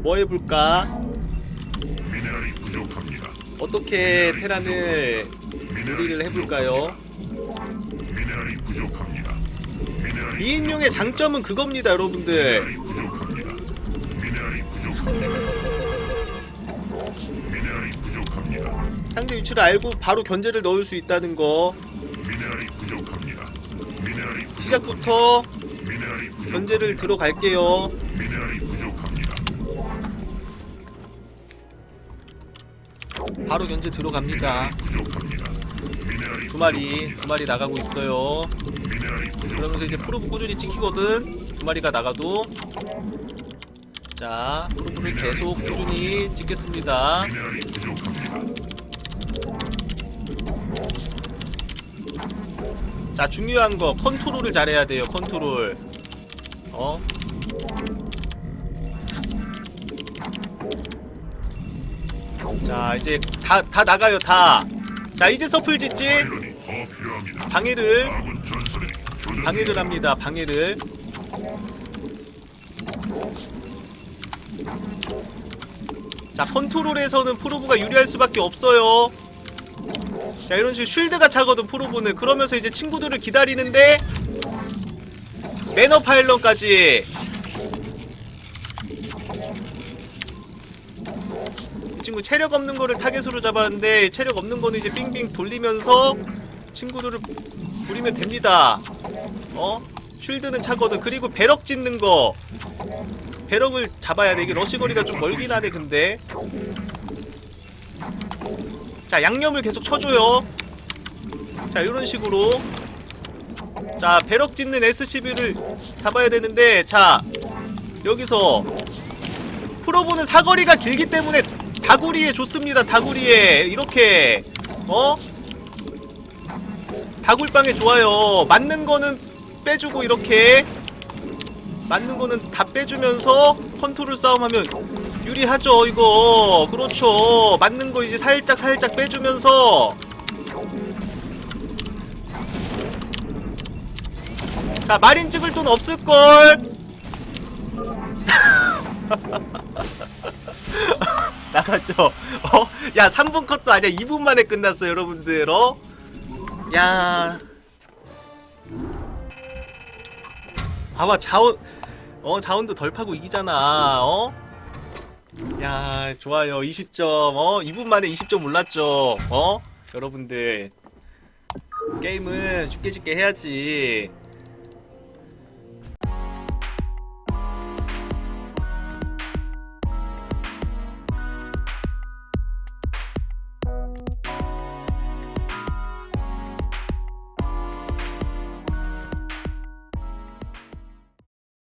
뭐 해볼까? 미네랄이 부족합니다. 어떻게 테란을 요리를 해볼까요? 미네랄이 부족합니다. 미네랄이 2인용의 장점은 그겁니다 여러분들 부족합니다. 미네랄이 부족합니다. 미네랄이 부족합니다. 상대 위치를 알고 바로 견제를 넣을 수 있다는 거 미네랄이 부족합니다. 미네랄이 부족- 시작부터 미네랄이 부족. 견제를 들어갈게요 미네랄이 바로 견제 들어갑니다 두 마리. 두 마리 나가고 있어요. 그러면서 이제 프로브 꾸준히 찍히거든 두 마리가 나가도 자 프로브를 계속 꾸준히 찍겠습니다. 자 중요한 거 컨트롤을 잘해야 돼요 컨트롤 어 자 이제 다 다 나가요 다 자 이제 서플 짓지. 방해를. 방해를. 합니다 방해를. 자 컨트롤에서는 프로브가 유리할 수밖에 없어요. 자 이런 식으로 쉴드가 차거든 프로브는. 그러면서 이제 친구들을 기다리는데 매너 파일런까지 친구 체력 없는 거를 타겟으로 잡았는데 체력 없는 거는 이제 빙빙 돌리면서 친구들을 부리면 됩니다. 어? 쉴드는 차거든. 그리고 배럭 짓는 거. 배럭을 잡아야 돼. 이게 러시 거리가 좀 멀긴 하네 근데. 자 양념을 계속 쳐줘요. 자 이런 식으로. 자 배럭 짓는 SCB를 잡아야 되는데 자 여기서. 프로보는 사거리가 길기 때문에 다구리에 좋습니다. 다구리에. 이렇게 어? 다굴빵에 좋아요. 맞는 거는 빼주고 이렇게. 맞는 거는 다 빼주면서 컨트롤 싸움하면 유리하죠 이거. 그렇죠. 맞는 거 이제 살짝 살짝 빼주면서. 자 마린 찍을 돈 없을걸 나가죠. 어? 야 3분 컷도 아니야. 2분 만에 끝났어 여러분들. 어? 야. 봐봐 자원 어 자원도 덜 파고 이기잖아. 어? 야 좋아요. 20점. 어? 2분 만에 20점 올랐죠. 어? 여러분들. 게임은 쉽게 쉽게 해야지